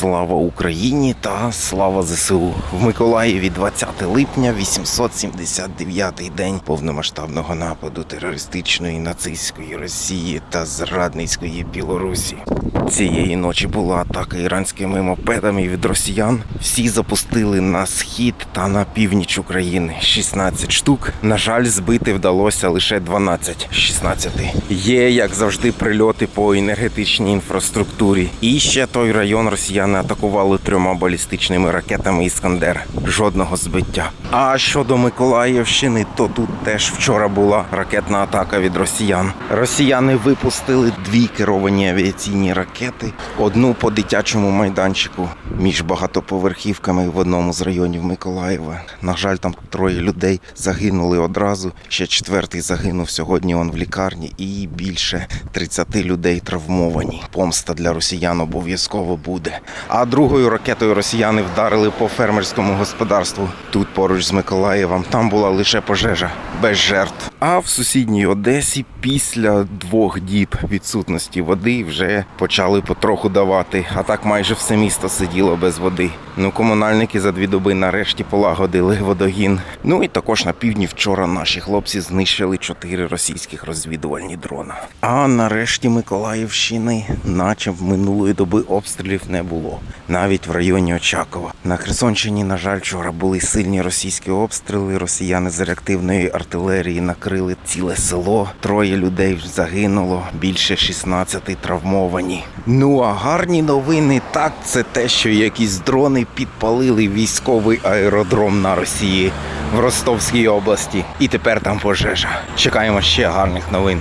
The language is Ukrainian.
Слава Україні та слава ЗСУ в Миколаєві 20 липня, 879-й день повномасштабного нападу терористичної нацистської Росії та зрадницької Білорусі. Цієї ночі була атака іранськими мопедами від росіян. Всі запустили на схід та на північ України 16 штук. На жаль, збити вдалося лише 12 з 16. Є, як завжди, прильоти по енергетичній інфраструктурі. І ще той район росіяни атакували трьома балістичними ракетами Іскандер. Жодного збиття. А щодо Миколаївщини, то тут теж вчора була ракетна атака від росіян. Росіяни випустили дві керовані авіаційні ракети, одну по дитячому майданчику між багатоповерхівками в одному з районів Миколаєва. На жаль, там троє людей загинули одразу. Ще четвертий загинув сьогодні. Он в лікарні, і більше 30 людей травмовані. Помста для росіян обов'язково буде. А другою ракетою росіяни вдарили по фермерському господарству тут поруч з Миколаєвом. Там була лише пожежа без жертв. А в сусідній Одесі після двох діб відсутності води вже почали потроху давати. А так майже все місто сиділо без води. Ну, комунальники за дві доби нарешті полагодили водогін. Ну і також на півдні вчора наші хлопці знищили чотири російських розвідувальні дрона. А нарешті Миколаївщини, наче в минулої доби обстрілів не було. Навіть в районі Очакова. На Херсонщині, на жаль, вчора були сильні російські обстріли. Росіяни з реактивної артилерії накрили ціле село. Троє людей загинуло, більше 16 травмовані. Ну а гарні новини так це те, що якісь дрони підпалили військовий аеродром на Росії в Ростовській області. І тепер там пожежа. Чекаємо ще гарних новин.